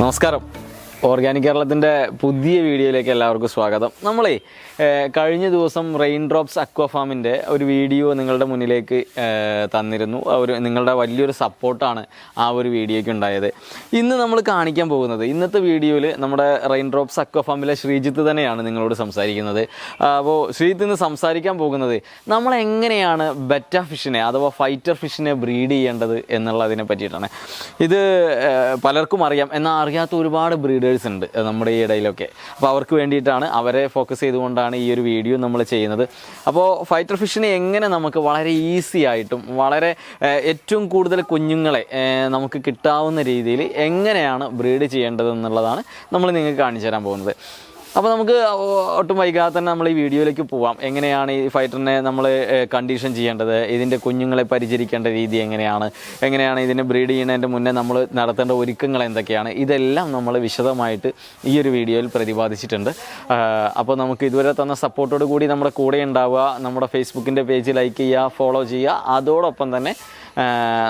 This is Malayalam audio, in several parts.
നമസ്കാരം ഓർഗാനിക് കേരളത്തിന്റെ പുതിയ വീഡിയോയിലേക്ക് എല്ലാവർക്കും സ്വാഗതം. നമ്മളേ കഴിഞ്ഞ ദിവസം റെയിൻ ഡ്രോപ്സ് അക്വ ഫാമിന്റെ ഒരു വീഡിയോ നിങ്ങളുടെ മുന്നിലേക്ക് തന്നിരുന്നു. ഒരു നിങ്ങളുടെ വലിയൊരു സപ്പോർട്ടാണ് ആ ഒരു വീഡിയോയ്ക്ക് ഉണ്ടായത്. ഇന്ന് നമ്മൾ കാണിക്കാൻ പോകുന്നത് ഇന്നത്തെ വീഡിയോയിൽ നമ്മുടെ റെയിൻ ഡ്രോപ്സ് അക്വ ഫാമിലെ ശ്രീജിത്ത് തന്നെയാണ് നിങ്ങളോട് സംസാരിക്കുന്നത്. അപ്പോൾ ശ്രീജിത്ത് ഇന്ന് സംസാരിക്കാൻ പോകുന്നത് നമ്മൾ എങ്ങനെയാണ് ബെറ്റ ഫിഷിനെ അഥവാ ഫൈറ്റർ ഫിഷിനെ ബ്രീഡ് ചെയ്യേണ്ടത് എന്നുള്ളതിനെ പറ്റിയിട്ടാണ്. ഇത് പലർക്കും അറിയാം. എന്നാൽ അറിയാത്ത ഒരുപാട് ബ്രീഡേഴ്സ് ഉണ്ട് നമ്മുടെ ഈ ഇടയിലൊക്കെ. അപ്പോൾ അവർക്ക് വേണ്ടിയിട്ടാണ് അവരെ ഫോക്കസ് ചെയ്തുകൊണ്ടാണ് ഈ ഒരു വീഡിയോ നമ്മൾ ചെയ്യുന്നത്. അപ്പോൾ ഫൈറ്റർ ഫിഷിനെ എങ്ങനെ നമുക്ക് വളരെ ഈസി ആയിട്ടും വളരെ ഏറ്റവും കൂടുതൽ കുഞ്ഞുങ്ങളെ നമുക്ക് കിട്ടാവുന്ന രീതിയിൽ എങ്ങനെയാണ് ബ്രീഡ് ചെയ്യേണ്ടതെന്നുള്ളതാണ് നമ്മൾ നിങ്ങൾക്ക് കാണിച്ചു തരാൻ പോകുന്നത്. അപ്പോൾ നമുക്ക് ഒട്ടും വൈകാതെ തന്നെ നമ്മൾ ഈ വീഡിയോയിലേക്ക് പോവാം. എങ്ങനെയാണ് ഈ ഫൈറ്ററിനെ നമ്മൾ കണ്ടീഷൻ ചെയ്യേണ്ടത്? ഇതിന്റെ കുഞ്ഞുങ്ങളെ പരിചരിക്കേണ്ട രീതി എങ്ങനെയാണ്? എങ്ങനെയാണ് ഇതിനെ ബ്രീഡ് ചെയ്യുന്നതിന്റെ മുന്നേ നമ്മൾ നടത്തേണ്ട ഒരുക്കങ്ങൾ എന്തൊക്കെയാണ്? ഇതെല്ലാം നമ്മൾ വിശദമായിട്ട് ഈ ഒരു വീഡിയോയിൽ പ്രതിപാദിച്ചിട്ടുണ്ട്. അപ്പോൾ നമുക്ക് ഇതുവരെ തന്ന സപ്പോർട്ടോട് കൂടി നമ്മുടെ കൂടെ ഉണ്ടാവുക. നമ്മുടെ ഫേസ്ബുക്കിന്റെ പേജ് ലൈക്ക് ചെയ്യുക ഫോളോ ചെയ്യുക. അതോടൊപ്പം തന്നെ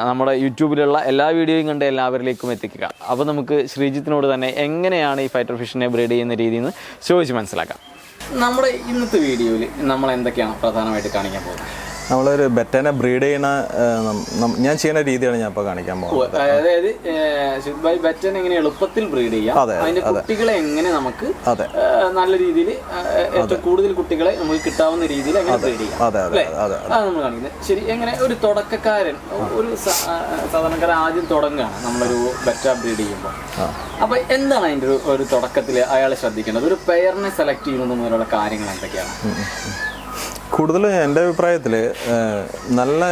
നമ്മുടെ യൂട്യൂബിലുള്ള എല്ലാ വീഡിയോയും കണ്ട് എല്ലാവരിലേക്കും എത്തിക്കുക. അപ്പോൾ നമുക്ക് ശ്രീജിത്തിനോട് തന്നെ എങ്ങനെയാണ് ഈ ഫൈറ്റർ ഫിഷിനെ ബ്രീഡ് ചെയ്യുന്ന രീതിയിൽ നിന്ന് ചോദിച്ച് മനസ്സിലാക്കാം. നമ്മുടെ ഇന്നത്തെ വീഡിയോയിൽ നമ്മൾ എന്തൊക്കെയാണ് പ്രധാനമായിട്ട് കാണിക്കാൻ പോകുന്നത്? നമ്മളൊരു ബെറ്റനെ ബ്രീഡ് ചെയ്യണ ആ, നം- നം- ഞാൻ ചെയ്യുന്ന രീതിയാണ് ഞാൻ ഇപ്പോൾ കാണിക്കാൻ പോകുന്നത്. അതായത് ബൈ ബറ്റൻ എങ്ങനെ എളുപ്പത്തിൽ ബ്രീഡ് ചെയ്യാം അതിന്റെ കുട്ടികളെ എങ്ങനെ നമുക്ക് നല്ല രീതിയിൽ ഏറ്റവും കൂടുതൽ കുട്ടികളെ നമുക്ക് കിട്ടാവുന്ന രീതിയിൽ എങ്ങനെ ബ്രീഡ് ചെയ്യാം. അതെ അതെ അതെ അതാണ് നമ്മൾ കാണിക്കുന്നത്. ശരി എങ്ങനെ ഒരു തുടക്കക്കാരൻ ഒരു സാധാരണക്കാരൻ ആദ്യം തുടങ്ങുകയാണ് നമ്മളൊരു ബെറ്റ ബ്രീഡ് ചെയ്യുമ്പോൾ. അപ്പൊ എന്താണ് അതിന്റെ ഒരു ഒരു തുടക്കത്തിൽ അയാളെ ശ്രദ്ധിക്കേണ്ടത്? ഒരു പെയറിനെ സെലക്ട് ചെയ്യുന്നത് മുതലുള്ള കാര്യങ്ങൾ എന്തൊക്കെയാണ്? കൂടുതൽ എന്റെ അഭിപ്രായത്തിൽ നല്ല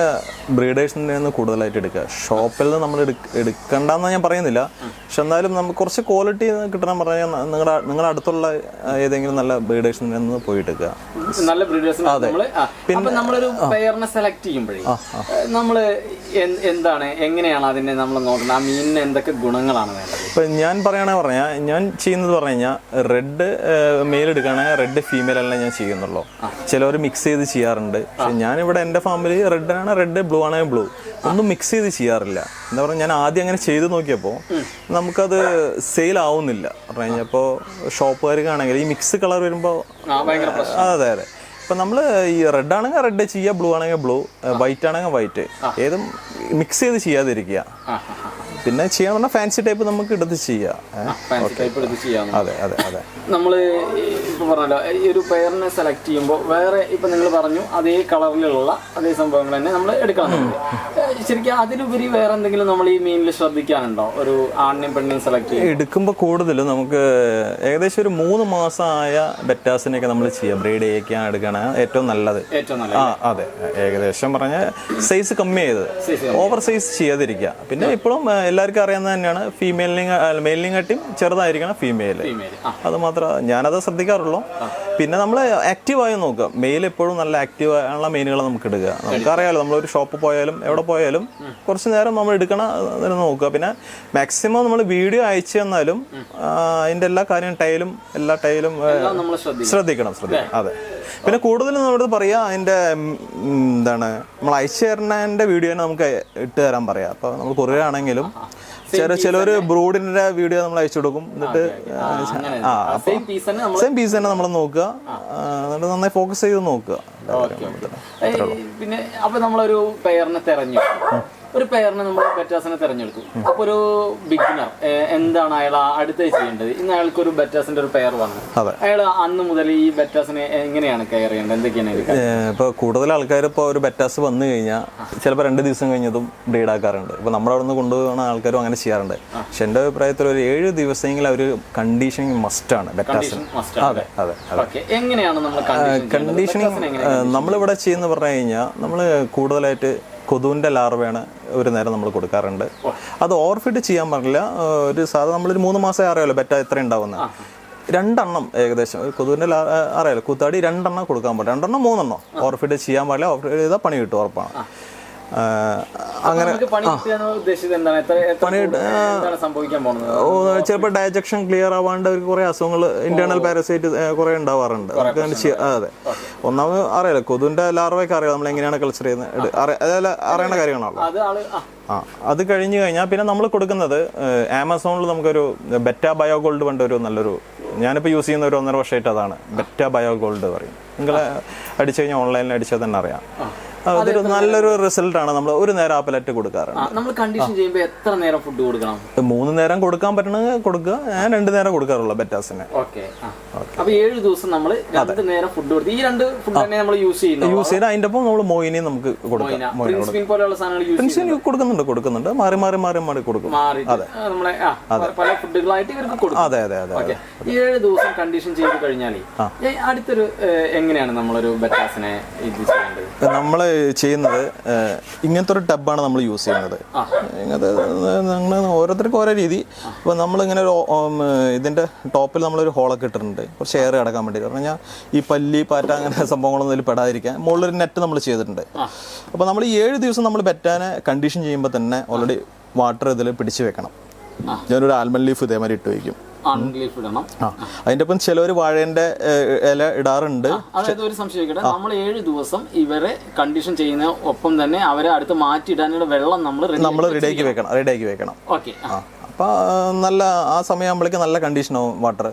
ബ്രീഡേഴ്സിന്റെ നിന്ന് കൂടുതലായിട്ട് എടുക്കുക. ഷോപ്പിൽ നിന്ന് നമ്മൾ എടുക്ക- എടുക്കണ്ടെന്ന് ഞാൻ പറയുന്നില്ല. പക്ഷെ എന്നാലും നമുക്ക് കുറച്ച് ക്വാളിറ്റി കിട്ടണം പറഞ്ഞാൽ നിങ്ങളുടെ നിങ്ങളുടെ അടുത്തുള്ള ഏതെങ്കിലും നല്ല ബ്രീഡേഴ്സിന്റെ നിന്ന് പോയി എടുക്കുക നല്ല ബ്രീഡേഴ്സ് നമ്മളൊരു പെയറിനെ സെലക്ട് ചെയ്യുമ്പോഴേ നമ്മൾ എന്താണ് എങ്ങനെയാണ് അതിനെ നമ്മൾ നോക്കുന്നത്? ആ മീനിന് എന്തൊക്കെ ഗുണങ്ങളാണ് വേണ്ടത്? ഇപ്പം ഞാൻ പറയുകയാണെങ്കിൽ പറഞ്ഞാൽ ഞാൻ ചെയ്യുന്നത് പറഞ്ഞു കഴിഞ്ഞാൽ റെഡ് മെയിൽ എടുക്കുകയാണെങ്കിൽ റെഡ് ഫീമെയിൽ അല്ല ഞാൻ ചെയ്യുന്നുള്ളൂ. ചിലവർ മിക്സ് ചെയ്ത് ചെയ്യാറുണ്ട്. പക്ഷെ ഞാനിവിടെ എന്റെ ഫാമിലി റെഡ് ആണ് റെഡ് ബ്ലൂ ആണെങ്കിൽ ബ്ലൂ. ഒന്നും മിക്സ് ചെയ്ത് ചെയ്യാറില്ല. എന്താ പറയുക ഞാൻ ആദ്യം അങ്ങനെ ചെയ്ത് നോക്കിയപ്പോൾ നമുക്കത് സെയിൽ ആവുന്നില്ല. പറഞ്ഞു കഴിഞ്ഞപ്പോൾ ഷോപ്പുകാർക്കാണെങ്കിൽ ഈ മിക്സ് കളർ വരുമ്പോൾ അതെ അതെ. ഇപ്പം നമ്മൾ ഈ റെഡ് ആണെങ്കിൽ റെഡ് ചെയ്യുക ബ്ലൂ ആണെങ്കിൽ ബ്ലൂ വൈറ്റ് ആണെങ്കിൽ വൈറ്റ് ഏതും മിക്സ് ചെയ്ത് ചെയ്യാതിരിക്കുക. പിന്നെ ചെയ്യാൻ പറഞ്ഞാൽ ഫാൻസി ടൈപ്പ് നമുക്ക് എടുത്ത് ചെയ്യാം. ഫാൻസി ടൈപ്പ് എടുത്ത് ചെയ്യാം അതെ അതെ അതെ. നമ്മൾ പറഞ്ഞല്ലോ ഈ ഒരു പെയറിനെ സെലക്ട് ചെയ്യുമ്പോൾ വേറെ ഇപ്പൊ നിങ്ങൾ പറഞ്ഞു അതേ കളറിലുള്ള അതേ സംഭവങ്ങൾ തന്നെ നമ്മൾ എടുക്കാൻ ശരിക്കും അതിലുപരി വേറെ എന്തെങ്കിലും നമ്മൾ ഈ മീനിൽ ശ്രദ്ധിക്കാനുണ്ടോ? ഒരു ആണിനെയും പെണ്ണിനെയും സെലക്ട് ചെയ്യും എടുക്കുമ്പോൾ കൂടുതലും നമുക്ക് ഏകദേശം ഒരു മൂന്ന് മാസമായ ബെറ്റാസിനെയൊക്കെ നമ്മൾ ചെയ്യാം. ബ്രീഡ് ചെയ്യിക്കാൻ എടുക്കണ ഏറ്റവും നല്ലത്. ഏറ്റവും നല്ലത്. ആ അതെ. ഏകദേശം പറഞ്ഞ സൈസ് കമ്മി ചെയ്തത് ഓവർ സൈസ് ചെയ്യാതിരിക്കുക. പിന്നെ ഇപ്പോഴും എല്ലാവർക്കും അറിയാവുന്നത് തന്നെയാണ്. ഫീമെയിലിനെ മെയിലിനെ കാട്ടിയും ചെറുതായിരിക്കണം ഫീമെയിൽ അത് മാത്രം ഞാനത് ശ്രദ്ധിക്കാറുള്ളൂ. പിന്നെ നമ്മൾ ആക്റ്റീവായി നോക്കുക. മെയിൽ എപ്പോഴും നല്ല ആക്റ്റീവ് ആയുള്ള മെയിനുകൾ നമുക്ക് എടുക്കുക. നമുക്കറിയാമല്ലോ നമ്മളൊരു ഷോപ്പ് പോയാലും എവിടെ പോയാലും കുറച്ച് നേരം നമ്മൾ എടുക്കണം എന്ന് നോക്കുക. പിന്നെ മാക്സിമം നമ്മൾ വീഡിയോ അയച്ചു തന്നാലും അതിന്റെ എല്ലാ കാര്യം ടൈലും എല്ലാ ടൈലും ശ്രദ്ധിക്കണം. ശ്രദ്ധിക്കണം അതെ. പിന്നെ കൂടുതലും നമ്മുടെ പറയാ അതിന്റെ എന്താണ് നമ്മൾ അയച്ചു തരുന്നതിന്റെ വീഡിയോ നമുക്ക് ഇട്ട് തരാൻ പറയാം. അപ്പൊ നമ്മൾ കൊറിയർ ആണെങ്കിലും ചില ഒരു ബ്രൂഡിന്റെ വീഡിയോ നമ്മൾ അയച്ചു കൊടുക്കും. എന്നിട്ട് ആ സെയിം പീസ് തന്നെ. നമ്മൾ നോക്കുക. എന്നിട്ട് നന്നായി ഫോക്കസ് ചെയ്ത് നോക്കുക. പിന്നെ അപ്പൊ നമ്മളൊരു പെയറിനെ തെരഞ്ഞു. ഒരു പേരിനെ നമ്മൾ ബെറ്റാസിനെ തിരഞ്ഞെടുക്കും. അപ്പൊ ഒരു ബിഗിനർ എന്താണ് അയാൾ അടുത്ത ചെയ്യേണ്ടത്? ഇന്ന് അയാൾക്ക് ഒരു ബെറ്റാസിന്റെ ഒരു പെയർ വന്നു. അതെ. അയാൾ അന്ന് മുതൽ ഈ ബെറ്റാസിനെ എങ്ങനെയാണ് കെയർ ചെയ്യേണ്ടത്? എന്തൊക്കെയാണ് ഇപ്പൊ ഇപ്പോൾ കൂടുതൽ ആൾക്കാർ ഇപ്പോൾ ഒരു ബെറ്റാസ് വന്നു കഴിഞ്ഞാൽ ചിലപ്പോൾ രണ്ട് ദിവസം കഴിഞ്ഞതും ബ്രീഡ് ആക്കാറുണ്ട്. ഇപ്പോൾ നമ്മുടെ അവിടെ നിന്ന് കൊണ്ടുപോകുന്ന ആൾക്കാരും അങ്ങനെ ചെയ്യാറുണ്ട്. പക്ഷെ എന്റെ അഭിപ്രായത്തിൽ ഒരു ഏഴ് ദിവസമെങ്കിലും അവർ കണ്ടീഷനിങ് മസ്റ്റാണ് ബെറ്റാസിന് അതെ അതെ ഓക്കെ എങ്ങനെയാണ് നമ്മൾ കണ്ടീഷനിങ് നമ്മളിവിടെ ചെയ്യുന്ന പറഞ്ഞു കഴിഞ്ഞാൽ നമ്മൾ കൂടുതലായിട്ട് കൊതുവിന്റെ ലാർവയാണ് ഒരു നേരം നമ്മൾ കൊടുക്കാറുണ്ട്. അത് ഓർഫിഡ് ചെയ്യാൻ പാടില്ല. ഒരു സാധാരണ നമ്മളൊരു മൂന്ന് മാസം അറിയാമല്ലോ ബെറ്റ എത്ര ഉണ്ടാവുന്നത് രണ്ടെണ്ണം ഏകദേശം കൊതുവിന്റെ അറിയാലോ കൂത്താടി രണ്ടെണ്ണം കൊടുക്കാൻ പാടില്ല. രണ്ടെണ്ണം മൂന്നെണ്ണം ഓർഫിഡ് ചെയ്യാൻ പാടില്ല. ഓർഫിഡ് ചെയ്താൽ പണി കിട്ടും ഉറപ്പാണ്. അങ്ങനെ ചിലപ്പോൾ ഡയജക്ഷൻ ക്ലിയർ ആവാണ്ട് അവർക്ക് കുറേ അസുഖങ്ങൾ ഇന്റേണൽ പാരസൈറ്റ് കുറേ ഉണ്ടാവാറുണ്ട്. അതെ. ഒന്നാമത് അറിയാലോ കൊതുവിന്റെ ലാർവയൊക്കെ അറിയാം നമ്മൾ എങ്ങനെയാണ് കൾച്ചർ ചെയ്യുന്നത്? അതെല്ലാം അറിയണ കാര്യങ്ങളാണല്ലോ. ആ. അത് കഴിഞ്ഞ് കഴിഞ്ഞാൽ പിന്നെ നമ്മൾ കൊടുക്കുന്നത് ആമസോണിൽ നമുക്കൊരു ബെറ്റ ബയോ ഗോൾഡ് പണ്ട് ഒരു നല്ലൊരു ഞാനിപ്പോൾ യൂസ് ചെയ്യുന്ന ഒരു ഒന്നര വർഷമായിട്ട് അതാണ്. ബെറ്റ ബയോ ഗോൾഡ് പറയും. നിങ്ങൾ അടിച്ചു കഴിഞ്ഞാൽ ഓൺലൈനിൽ അടിച്ചാൽ തന്നെ അറിയാം. അതൊരു നല്ലൊരു റിസൾട്ടാണ് നമ്മൾ ഒരു നേരം ആ പെലറ്റ് കൊടുക്കാറുണ്ട്. നമ്മൾ കണ്ടീഷൻ ചെയ്യുമ്പോൾ എത്ര നേരം ഫുഡ് കൊടുക്കണം? മൂന്ന് നേരം കൊടുക്കാൻ പറ്റണമെങ്കിൽ കൊടുക്കുക. ഞാൻ രണ്ട് നേരം കൊടുക്കാറുള്ളൂ ബെറ്റാസിന് ഓക്കെ അപ്പൊ ഏഴ് ദിവസം നമ്മൾ രണ്ട് നേരം ഫുഡ് കൊടുത്തു ഈ രണ്ട് ഫുഡ് തന്നെ നമ്മൾ യൂസ് ചെയ്യുന്നു യൂസ് ചെയ്ത് അതിന്റെ ഒപ്പം നമ്മൾ മോയിനെ നമുക്ക് കൊടുക്കാം. പോലെയുള്ള സാധനങ്ങൾ കൊടുക്കുന്നുണ്ട് കൊടുക്കുന്നുണ്ട്. മാറി മാറി മാറി മാറി കൊടുക്കും. അതെ. നമ്മളെ പല- ഫുഡുകളായിട്ട് ഇവർക്ക് കൊടുക്കും. അതെ അതെ അതെ ഏഴ് ദിവസം കണ്ടീഷൻ ചെയ്ത് കഴിഞ്ഞാൽ അടുത്തൊരു എങ്ങനെയാണ് നമ്മളൊരു ബെറ്റാസിനെ ഇത് ചെയ്യേണ്ടത്? നമ്മൾ ചെയ്യുന്നത് ഇങ്ങനത്തെ ഒരു ടബാണ് നമ്മൾ യൂസ് ചെയ്യുന്നത്. ഇങ്ങനത്തെ അങ്ങനെ ഓരോരുത്തർക്കും ഓരോ രീതി. അപ്പോൾ നമ്മളിങ്ങനെ ഒരു ഇതിന്റെ ടോപ്പിൽ നമ്മളൊരു ഹോളൊക്കെ ഇട്ടിട്ടുണ്ട്. കുറച്ച് എയർ കിടക്കാൻ വേണ്ടി കാരണം കഴിഞ്ഞാൽ ഈ പല്ലി പാറ്റ അങ്ങനെ സംഭവങ്ങളൊന്നും ഇതിൽ പെടാതിരിക്കാൻ മുകളിലൊരു നെറ്റ് നമ്മൾ ചെയ്തിട്ടുണ്ട്. അപ്പോൾ നമ്മൾ ഈ ഏഴ് ദിവസം നമ്മൾ പെറ്റാനെ കണ്ടീഷൻ ചെയ്യുമ്പോൾ തന്നെ ഓൾറെഡി വാട്ടർ ഇതിൽ പിടിച്ചു വെക്കണം. ഞാനൊരു ആൽമൺ ലീഫ് ഇതേമാതിരി ഇട്ട് വയ്ക്കും ഇടണം അതിന്റെ ഒപ്പം ചിലവർ വാഴേന്റെ ഇല ഇടാറുണ്ട്. അതായത് ഒരു സംശയം ചോദിക്കട്ടെ. നമ്മൾ ഏഴ് ദിവസം ഇവരെ കണ്ടീഷൻ ചെയ്യുന്ന ഒപ്പം തന്നെ അവരെ അടുത്ത് മാറ്റിയിടാനുള്ള വെള്ളം നമ്മൾ നമ്മൾ റെഡിയാക്കി വെക്കണം റെഡിയാക്കി വെക്കണം. ഓക്കെ അപ്പോൾ നല്ല ആ സമയമാകുമ്പോഴേക്കും നല്ല കണ്ടീഷനാവും വാട്ടർ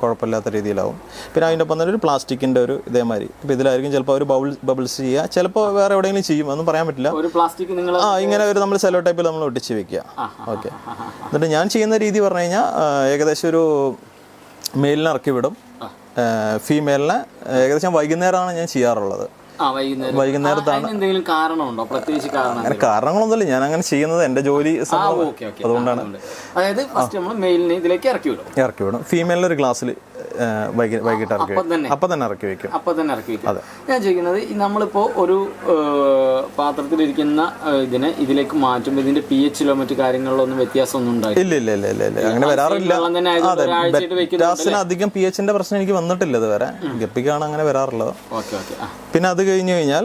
കുഴപ്പമില്ലാത്ത രീതിയിലാവും. പിന്നെ അതിന്റെ ഒപ്പം തന്നെ ഒരു പ്ലാസ്റ്റിക്കിന്റെ ഒരു ഇതേമാതിരി. ഇപ്പോൾ ഇതിലായിരിക്കും ചിലപ്പോൾ ഒരു ബൗൾ ബബിൾസ് ചെയ്യുക. ചിലപ്പോൾ വേറെ എവിടെയെങ്കിലും ചെയ്യും ഒന്നും പറയാൻ പറ്റില്ല. ഒരു പ്ലാസ്റ്റിക് നിങ്ങൾ ആ ഇങ്ങനെ ഒരു നമ്മൾ സെലോ ടൈപ്പിൽ നമ്മൾ ഒട്ടിച്ച് വെക്കുക. ഓക്കെ എന്നിട്ട് ഞാൻ ചെയ്യുന്ന രീതി പറഞ്ഞു കഴിഞ്ഞാൽ ഏകദേശം ഒരു മെയിലിനെ ഇറക്കി വിടും. ഫീമെയിലിനെ ഏകദേശം വൈകുന്നേരമാണ് ഞാൻ ചെയ്യാറുള്ളത്. ആ വൈകുന്നേരം. വൈകുന്നേരത്ത് അതിന് എന്തെങ്കിലും കാരണമുണ്ടോ? പ്രത്യേകിച്ച് കാരണം കാരണങ്ങളൊന്നുമില്ല. ഞാൻ അങ്ങനെ ചെയ്യുന്നത് എന്റെ ജോലി ഓക്കെ അതായത് ഫസ്റ്റ് നമ്മൾ മെയിലിനെ ഇതിലേക്ക് ഇറക്കി വിടും. ഇറക്കി വിടും. ഫീമെയിലിന് ഒരു ഗ്ലാസ്സിൽ വൈകിട്ട് ഇറക്കി അപ്പം തന്നെ. വെക്കും അപ്പം തന്നെ ഇറക്കി വെക്കും. അപ്പൊ തന്നെ ഇറക്കി വെക്കും. ഞാൻ ചോദിക്കുന്നത് നമ്മളിപ്പോൾ നമ്മളിപ്പോ ഒരു പാത്രത്തിലിരിക്കുന്ന ഇതിനെ ഇതിലേക്ക് മാറ്റുമ്പോൾ ഇതിന്റെ പി എച്ചിലോ മറ്റു വ്യത്യാസം ഒന്നും വ്യത്യാസമൊന്നും ഉണ്ടായില്ല? ഇല്ല ഇല്ല ഇല്ല ഇല്ല. അങ്ങനെ വരാറില്ല. വെള്ളം അതെ ബെറ്റാസിന് അധികം പി എച്ചിന്റെ പ്രശ്നം എനിക്ക് വന്നിട്ടില്ല ഇതുവരെ. ഗപ്പിക്കാണ് അങ്ങനെ വരാറുള്ളത്. പിന്നെ അത് കഴിഞ്ഞു കഴിഞ്ഞാൽ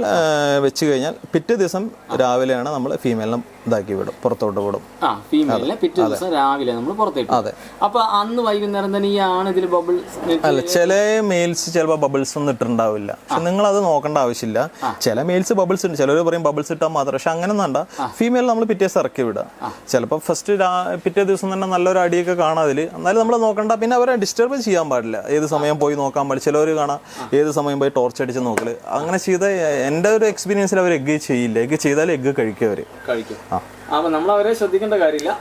വെച്ച് കഴിഞ്ഞാൽ പിറ്റേ ദിവസം രാവിലെയാണ് നമ്മൾ ഫീമെയിലിനെ ഇതാക്കി വിടും പുറത്തോട്ട് വിടും. ആ ഫീമെയിലിനെ പിറ്റേ ദിവസം രാവിലെ നമ്മൾ പുറത്തേക്ക് അതെ. അപ്പൊ അന്ന് വൈകുന്നേരം തന്നെ ഈ ആണ് ഇതിൽ അല്ല ചില മെയിൽസ് ചിലപ്പോൾ ബബിൾസ് ഒന്നും ഇട്ടുണ്ടാവില്ല പക്ഷെ നിങ്ങൾ അത് നോക്കേണ്ട ആവശ്യമില്ല. ചില മെയിൽസ് ബബിൾസ് ഉണ്ട്. ചിലർ പറയും ബബിൾസ് ഇട്ടാൽ മാത്രം. പക്ഷെ അങ്ങനെ ഒന്നണ്ട ഫീമെയിൽ നമ്മൾ പിറ്റേ ദിവസം ഇറക്കി വിടുക. ചിലപ്പോൾ ഫസ്റ്റ് പിറ്റേ ദിവസം തന്നെ നല്ലൊരു അടിയൊക്കെ കാണാതിൽ എന്നാലും നമ്മൾ നോക്കണ്ട. പിന്നെ അവരെ ഡിസ്റ്റർബ് ചെയ്യാൻ പാടില്ല. ഏത് സമയം പോയി നോക്കാൻ പാടില്ല. ചിലവർ കാണാം ഏത് സമയം പോയി ടോർച്ച് അടിച്ച് നോക്കൽ. അങ്ങനെ ചെയ്ത എന്റെ ഒരു എക്സ്പീരിയൻസിൽ അവർ എഗ്ഗ് ചെയ്യില്ല. എഗ്ഗ് ചെയ്താൽ എഗ്ഗ് കഴിക്കും അവർ കഴിക്കും. അപ്പൊ നമ്മൾ അവരെ ശ്രദ്ധിക്കേണ്ട കാര്യമില്ല.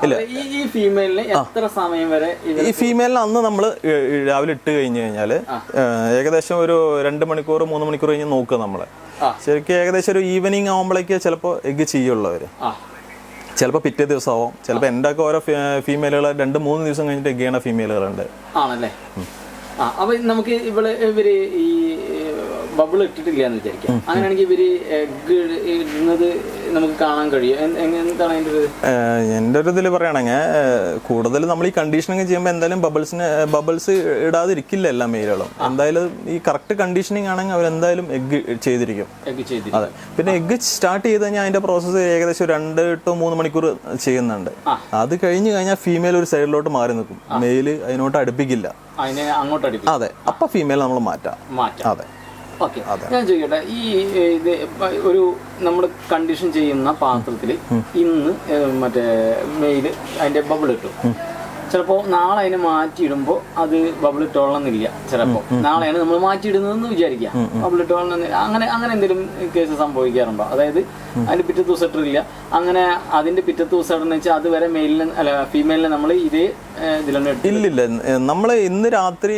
ഈ ഫീമെയിലിന് എത്ര സമയം വരെ ഈ ഫീമെയിലിന് അന്ന് നമ്മൾ രാവിലെ ഇട്ട് കഴിഞ്ഞു കഴിഞ്ഞാൽ ഏകദേശം ഒരു രണ്ട് മണിക്കൂർ മൂന്ന് മണിക്കൂർ കഴിഞ്ഞ് നോക്കുക നമ്മൾ. ശരിക്കും ഏകദേശം ഒരു ഈവനിങ് ആകുമ്പോഴേക്ക് ചിലപ്പോ എഗ് ചെയ്യുള്ളവര്. ചിലപ്പോ ചിലപ്പോൾ പിറ്റേ ദിവസം ചിലപ്പോ ചിലപ്പോൾ എന്റെ ഒക്കെ ഓരോ ഫീമെയിലുകൾ രണ്ട് മൂന്ന് ദിവസം കഴിഞ്ഞിട്ട് എഗ് ചെയ്യണ ഫീമെയിലുകളുണ്ട് ആണല്ലേ? അപ്പൊ നമുക്ക് ഇവിടെ ഇവർ ഈ ബബിൾ ഇട്ടിട്ടില്ല എന്ന് വിചാരിക്കാം അങ്ങനെയാണെങ്കിൽ ഇവർ എഗ് ഇടുന്നത് നമുക്ക് കാണാൻ കഴിയും. എന്ത്- എന്താണ് അതിന്റെ ഒരു എന്റെ ഒരു ഇതിൽ പറയുകയാണെങ്കിൽ കൂടുതൽ നമ്മൾ ഈ കണ്ടീഷനിങ് ചെയ്യുമ്പോൾ എന്തായാലും ബബിൾസിന് ബബിൾസ് ഇടാതിരിക്കില്ല എല്ലാ മെയിലുകളും എന്തായാലും ഈ കറക്റ്റ് കണ്ടീഷനിങ് ആണെങ്കിൽ അവർ എന്തായാലും എഗ് ചെയ്തിരിക്കും. അതെ. പിന്നെ എഗ് സ്റ്റാർട്ട് ചെയ്ത് കഴിഞ്ഞാൽ അതിന്റെ പ്രോസസ്സ് ഏകദേശം രണ്ട് ടു മൂന്ന് മണിക്കൂർ ചെയ്യുന്നുണ്ട്. അത് കഴിഞ്ഞ് കഴിഞ്ഞാൽ ഫീമെയിൽ ഒരു സൈഡിലോട്ട് മാറി നിൽക്കും. മെയിൽ അതിനോട്ട് അടുപ്പിക്കില്ല. അതെ. അപ്പൊ ഫീമെയിൽ നമ്മൾ മാറ്റാം. അതെ. ഓക്കെ. ഞാൻ ചോദിക്കട്ടെ ഈ ഇത് ഒരു നമ്മൾ കണ്ടീഷൻ ചെയ്യുന്ന പാത്രത്തിൽ ഇന്ന് മറ്റേ മെയിൽ അതിന്റെ ബബിൾ ഇട്ടു. ചിലപ്പോ നാളെ അതിനെ മാറ്റിയിടുമ്പോൾ അത് ബബിൾ ഇട്ടോളണമെന്നില്ല ചിലപ്പോ. നാളെയാണ് നമ്മൾ മാറ്റിയിടുന്നതെന്ന് വിചാരിക്കാം ബബിൾ ഇട്ടോളണമെന്നില്ല അങ്ങനെ അങ്ങനെ എന്തെങ്കിലും കേസ് സംഭവിക്കാറുണ്ടോ? അതായത് അതിന്റെ പിറ്റേ ദിവസം ഇട്ടില്ല അങ്ങനെ അതിന്റെ പിറ്റേ ദിവസം ഇടുന്ന വെച്ചാൽ അതുവരെ മെയിലിന് അല്ല ഫീമെയിലിനെ നമ്മൾ ഇതേ ഇതിലൊന്നും ഇട്ടില്ല ഇല്ലില്ല. നമ്മൾ ഇന്ന് രാത്രി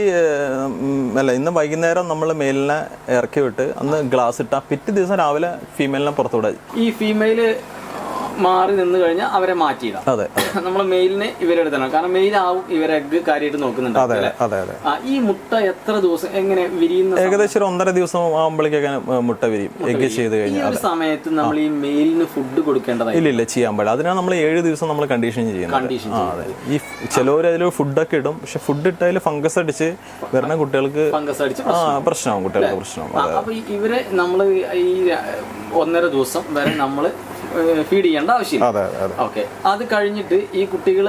അല്ല ഇന്ന് വൈകുന്നേരം നമ്മൾ മെയിലിനെ ഇറക്കി വിട്ട് അന്ന് ഗ്ലാസ് ഇട്ട പിറ്റേ ദിവസം രാവിലെ ഫീമെയിലിനെ പുറത്തുവിടാ. ഈ ഫീമെയിൽ മാറി നിന്ന് കഴിഞ്ഞാൽ അവരെ മാറ്റിയിടാം. നമ്മൾ മെയിലിനെ ഇവരെടുത്തണം കാരണം മെയിലാവും ഇവരെ എഗ് കാര്യമായിട്ട് നോക്കുന്നുണ്ട് ഈ മുട്ട എത്ര ദിവസം എങ്ങനെ വിരിയുന്ന ഏകദേശം ഒരു ഒന്നര ദിവസം ആകുമ്പോഴേക്കൊക്കെ മുട്ട വിരിയും. എഗ് ചെയ്ത് കഴിഞ്ഞാൽ സമയത്ത് നമ്മൾ ഈ മെയിലിന് ഫുഡ് കൊടുക്കേണ്ടതായി? ഇല്ല ഇല്ല ചെയ്യാൻ പാടില്ല. അതിനാണ് നമ്മൾ ഏഴ് ദിവസം നമ്മൾ കണ്ടീഷൻ ചെയ്യുന്നത്. ഈ ചിലവർ അതിൽ ഫുഡൊക്കെ ഇടും. പക്ഷെ ഫുഡ് ഇട്ടതിൽ ഫംഗസ് അടിച്ച് വരുന്ന കുട്ടികൾക്ക് ഫംഗസ് അടിച്ച് പ്രശ്നമാവും കുട്ടികൾക്ക് പ്രശ്നമാവും. അപ്പൊ ഇവരെ നമ്മൾ ഈ ഒന്നര ദിവസം വരെ നമ്മൾ ഫീഡ് ചെയ്യേണ്ട ആവശ്യമില്ല. അതെ ഓക്കെ അത്. കഴിഞ്ഞിട്ട് ഈ കുട്ടികൾ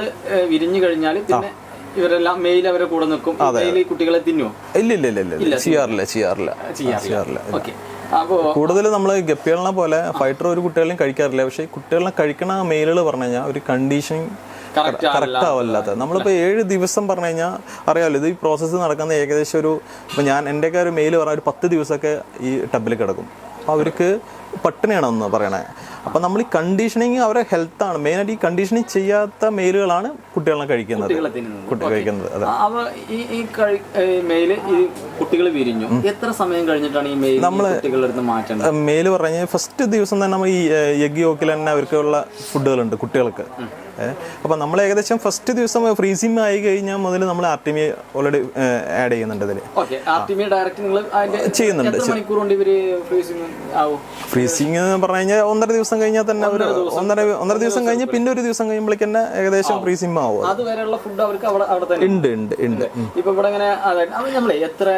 വിരിഞ്ഞു കഴിഞ്ഞാൽ പിന്നെ ഇവരെല്ലാം മെയിൽ അവരെ കൂടെ നിൽക്കും. മെയിൽ ഈ കുട്ടികളെ തിന്നുമോ ഇല്ല ഇല്ല ഇല്ല ഇല്ല ചെയ്യാറില്ല. ചെയ്യാറില്ല. ചെയ്യാറില്ല ഓക്കെ കൂടുതൽ നമ്മൾ ഗപ്പികളിനെ പോലെ ഫൈറ്റർ ഒരു കുട്ടികളെയും കഴിക്കാറില്ല. പക്ഷേ കുട്ടികളെ കഴിക്കണ മെയിലുകൾ പറഞ്ഞു കഴിഞ്ഞാൽ ഒരു കണ്ടീഷനിങ് കറക്റ്റ് ആവല്ലാത്ത. നമ്മളിപ്പോൾ ഏഴ് ദിവസം പറഞ്ഞു കഴിഞ്ഞാൽ അറിയാമല്ലോ ഇത് ഈ പ്രോസസ്സ് നടക്കുന്ന ഏകദേശം ഒരു ഇപ്പം ഞാൻ എന്റെയൊക്കെ ഒരു മെയിൽ പറഞ്ഞാൽ ഒരു പത്ത് ദിവസമൊക്കെ ഈ ടബിൽ കിടക്കും. അപ്പോൾ അവർക്ക് പട്ടിണിയാണെന്ന് പറയണേ. അപ്പം നമ്മൾ ഈ കണ്ടീഷനിങ് അവരെ ഹെൽത്താണ് മെയിനായിട്ട് ഈ കണ്ടീഷനിങ് ചെയ്യാത്ത മെയിലുകളാണ് കുട്ടികളെ കഴിക്കുന്നത്. കുട്ടികളെ തിന്നുന്നത്. കുട്ടി കഴിക്കുന്നത് ഈ കഴി ഈ കുട്ടികൾ വിരിഞ്ഞു. എത്ര സമയം കഴിഞ്ഞിട്ടാണ് ഈ മെയിൽ മാറ്റേണ്ടത്? പറഞ്ഞ ഫസ്റ്റ് ദിവസം തന്നെ നമ്മൾ ഈ എഗ് യോക്കിൽ തന്നെ അവർക്കുള്ള ഫുഡുകളുണ്ട് കുട്ടികൾക്ക്. അപ്പം നമ്മൾ ഏകദേശം ഫസ്റ്റ് ദിവസം ഫ്രീസിംഗ് ആയി കഴിഞ്ഞാൽ മുതൽ നമ്മൾ ഓൾറെഡി ആഡ് ചെയ്യുന്നുണ്ട് ആർ ടി ഡയറക്റ്റ് നിങ്ങൾ അതിന്റെ ചെയ്യുന്നുണ്ട് ഫ്രീസിങ് ആവും? ഫ്രീസിങ് എന്ന് പറഞ്ഞു കഴിഞ്ഞാൽ ഒന്നര ദിവസം കഴിഞ്ഞാൽ തന്നെ ഒരു ഒന്നര ഒന്നര ദിവസം കഴിഞ്ഞ് പിന്നെ ഒരു ദിവസം കഴിയുമ്പോഴേക്ക് തന്നെ ഏകദേശം ഫ്രീസിംഗ് ആവും. അതുവരെയുള്ള ഫുഡ് അവർക്ക് അവിടെ ഉണ്ട് ഉണ്ട് ഉണ്ട്. ഇപ്പൊ ഇവിടെ ഇങ്ങനെ നമ്മളെ എത്ര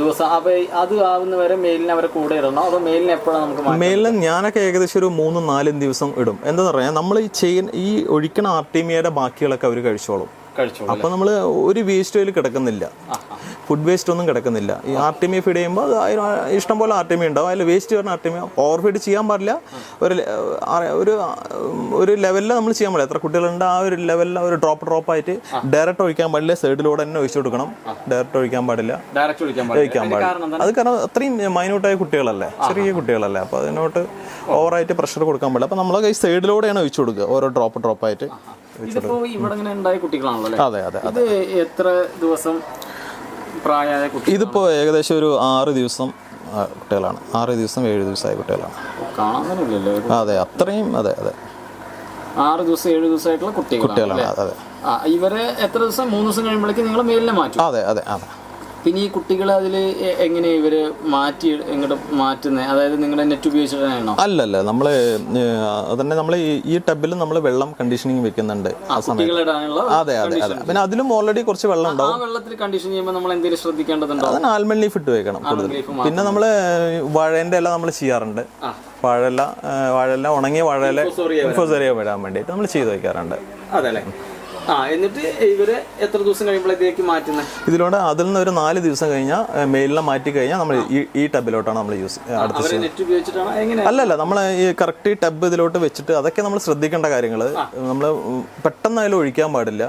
ദിവസം. അപ്പൊ അത് ആവുന്ന വരെ മെയിലിന് അവരെ കൂടെ ഇടണോ. അതോ മെയിലിന് എപ്പോഴാണ് നമുക്ക് മെയിലിന് ഞാനൊക്കെ ഏകദേശം ഒരു മൂന്നും നാലും ദിവസം ഇടും. എന്താ പറയാ നമ്മൾ ഈ ചെയ്യുന്ന ഈ ഒഴിക്കണ ആർട്ടിമിയയുടെ ബാക്കികളൊക്കെ അവർ കഴിച്ചോളും. അപ്പൊ നമ്മൾ ഒരു വേസ്റ്റ് ഓയിൽ കിടക്കുന്നില്ല. ഫുഡ് വേസ്റ്റ് ഒന്നും കിടക്കുന്നില്ല. ഈ ആർട്ടിമി ഫീഡ് ചെയ്യുമ്പോൾ അത് ഇഷ്ടംപോലെ ആർട്ടിമി ഉണ്ടാവും. അതിൽ വേസ്റ്റ് വരുന്ന ആർട്ടിമി ഓവർ ഫീഡ് ചെയ്യാൻ പാടില്ല. ഒരു ഒരു ഒരു ലെവലിൽ നമ്മൾ ചെയ്യാൻ പാടില്ല. എത്ര കുട്ടികളുണ്ട് ആ ഒരു ലെവലിൽ ഒരു ഡ്രോപ്പ് ഡ്രോപ്പ് ആയിട്ട് ഡയറക്റ്റ് ഒഴിക്കാൻ പാടില്ല. സൈഡിലൂടെ തന്നെ ഒഴിച്ചു കൊടുക്കണം. ഡയറക്റ്റ് ഒഴിക്കാൻ പാടില്ല. ഒഴിക്കാൻ പാടില്ല. അത് കാരണം അത്രയും മൈന്യൂട്ടായ കുട്ടികളല്ലേ? ചെറിയ കുട്ടികളല്ലേ? അപ്പോൾ അതിനോട്ട് ഓവറായിട്ട് പ്രഷർ കൊടുക്കാൻ പാടില്ല. അപ്പോൾ നമ്മളെ കൈ സൈഡിലൂടെയാണ് ഒഴിച്ചു കൊടുക്കുക. ഓരോ ഡ്രോപ്പ് ഡ്രോപ്പ് ആയിട്ട് ഇതിപ്പോ ഇവിടെ ഇങ്ങനെ ഉണ്ടായ കുട്ടികളാണല്ലോ അതെ അതെ. ഇത് എത്ര ദിവസം പ്രായമായ കുട്ടി ഇതിപ്പോൾ ഏകദേശം ഒരു ആറ് ദിവസം കുട്ടികളാണ്. ആറ് ദിവസം ഏഴ് ദിവസമായ കുട്ടികളാണ്. അതെ അത്രയും അതെ അതെ. ആറ് ദിവസം ഏഴ് ദിവസമായിട്ടുള്ള കുട്ടികളാണ് കുട്ടികളാണ് അതെ ഇവരെ എത്ര ദിവസം മൂന്ന് ദിവസം കഴിയുമ്പോഴേക്കും നിങ്ങൾ മേലിനെ മാറ്റും? അതെ അതെ അതെ. പിന്നെ ഈ കുട്ടികളെ അതിൽ എങ്ങനെ ഇവർ മാറ്റി ഇങ്ങോട്ട് മാറ്റുന്നത് അതായത് നിങ്ങളുടെ നെറ്റ് ഉപയോഗിച്ചിട്ടാണോ? അല്ലല്ല നമ്മൾ അതന്നെ നമ്മൾ ഈ ടബിൽ നമ്മൾ വെള്ളം കണ്ടീഷനിങ് വെക്കുന്നുണ്ട് ആ സമയത്ത്. അതെ അതെ അതെ. പിന്നെ അതിലും ഓൾറെഡി കുറച്ച് വെള്ളം ഉണ്ടാവും. ആ വെള്ളത്തിൽ കണ്ടീഷൻ ചെയ്യുമ്പോൾ നമ്മൾ എന്തെങ്കിലും ശ്രദ്ധിക്കേണ്ടതുണ്ടോ? അതിന് ആൽമൺ ലീഫ് ഇട്ട് വെക്കണം കൂടുതൽ പിന്നെ നമ്മൾ വാഴേന്റെ എല്ലാം നമ്മൾ ചെയ്യാറുണ്ട്. വാഴല വാഴല ഉണങ്ങിയ വാഴല ഇൻഫോസറിയ വിടാൻ വേണ്ടിയിട്ട് നമ്മൾ ചെയ്ത് വെക്കാറുണ്ട്. അതെ അല്ലേ ആ എന്നിട്ട് ഇവരെ എത്ര ദിവസം കഴിയുമ്പോഴത്തേക്ക് മാറ്റുന്നത് ഇതിലൂടെ അതിൽ നിന്ന് ഒരു നാല് ദിവസം കഴിഞ്ഞാൽ മെയിലിനെ മാറ്റി കഴിഞ്ഞാൽ നമ്മൾ ഈ ഈ ടബിലോട്ടാണ് നമ്മൾ യൂസ് അടുത്ത നെറ്റ് ഉപയോഗിച്ചിട്ടാണ്? എങ്ങനെ അല്ലല്ല നമ്മൾ ഈ കറക്റ്റ് ടബ് ഇതിലോട്ട് വെച്ചിട്ട് അതൊക്കെ നമ്മൾ ശ്രദ്ധിക്കേണ്ട കാര്യങ്ങൾ നമ്മൾ പെട്ടെന്ന് അതിൽ ഒഴിക്കാൻ പാടില്ല.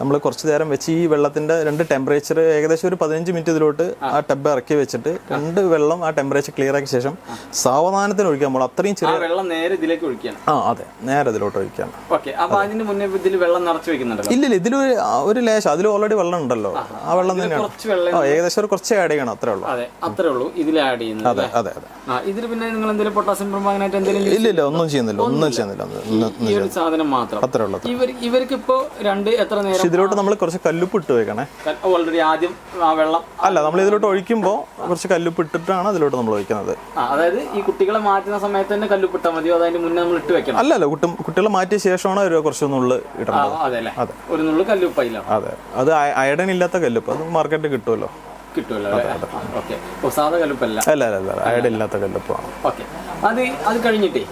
നമ്മൾ കുറച്ച് നേരം വെച്ച് ഈ വെള്ളത്തിന്റെ രണ്ട് ടെമ്പറേച്ചർ ഏകദേശം ഒരു പതിനഞ്ച് മിനിറ്റ് ഇതിലോട്ട് ആ. ടബ് ഇറക്കി വെച്ചിട്ട് രണ്ട് വെള്ളം ആ ടെമ്പറേച്ചർ ക്ലിയർ ആക്കിയ ശേഷം സാവധാനത്തിന് ഒഴിക്കാൻ പാടും അത്രയും ചെറിയ വെള്ളം നേരെ ഇതിലേക്ക് ഒഴിക്കണം. ആ അതെ. നേരെ ഇതിലോട്ട് ഒഴിക്കാൻ ഓക്കെ. അപ്പൊ അതിന് മുന്നേ ഇതിൽ വെള്ളം നിറച്ച് വെക്കുന്നുണ്ടല്ലോ ഇല്ല ഇതിൽ ഒരു ലേശം അതിൽ ഓൾറെഡി വെള്ളം ഉണ്ടല്ലോ ആ വെള്ളം തന്നെയാണ്. ഏകദേശം ഒരു കുറച്ച് ആഡ് ചെയ്യണം അത്രേ ഉള്ളൂ. അതെ അത്രേ ഉള്ളൂ. ഇതിൽ ആഡ് ചെയ്യുന്നത് അതെ അതെ അതെ. ഇതിൽ പിന്നെ നിങ്ങൾ എന്തെങ്കിലും പൊട്ടാസ്യം പെർമാഗ്നേറ്റ് എന്തെങ്കിലും ഇല്ല ഇല്ല ഒന്നും ചെയ്യുന്നില്ല ഒന്നും ചെയ്യുന്നില്ല ഈ ഒരു സാധനം മാത്രം. അത്രേ ഉള്ളൂ ഇവർ ഇവർക്ക് ഇപ്പോ രണ്ട് എത്ര നേരം ഇതിലോട്ട് നമ്മൾ കുറച്ച് കല്ലുപ്പ് ഇട്ട് വെക്കണേ ഓൾറെഡി ആദ്യം ആ വെള്ളം അല്ല നമ്മൾ ഇതിലോട്ട് ഒഴിക്കുമ്പോൾ കുറച്ച് കല്ലുപ്പ് ഇട്ടിട്ടാണ് അതിലോട്ട് നമ്മൾ ഒഴിക്കുന്നത്. അതായത് ഈ കുട്ടികളെ മാറ്റുന്ന സമയത്ത് തന്നെ കല്ലുപ്പിട്ടാൽ മതിയോ? അതിന് മുന്നേ നമ്മൾ ഇട്ട് വെക്കണം? അല്ല അല്ല കുട്ടികളെ മാറ്റിയ ശേഷമാണ് ഒരു കുറച്ചൊന്നുള്ളിൽ ആ, ഇടേണ്ടത് അതെ. ഒരു നുള്ളു കല്ലുപ്പായില്ല. അതെ. അത് അയഡൻ ഇല്ലാത്ത കല്ലുപ്പ്. അത് മാർക്കറ്റിൽ കിട്ടുമല്ലോ കിട്ടുമല്ലോ അല്ലേ? അല്ല അല്ല അയഡൻ ഇല്ലാത്ത കല്ലുപ്പാണ്. അത് അത് കഴിഞ്ഞിട്ടേ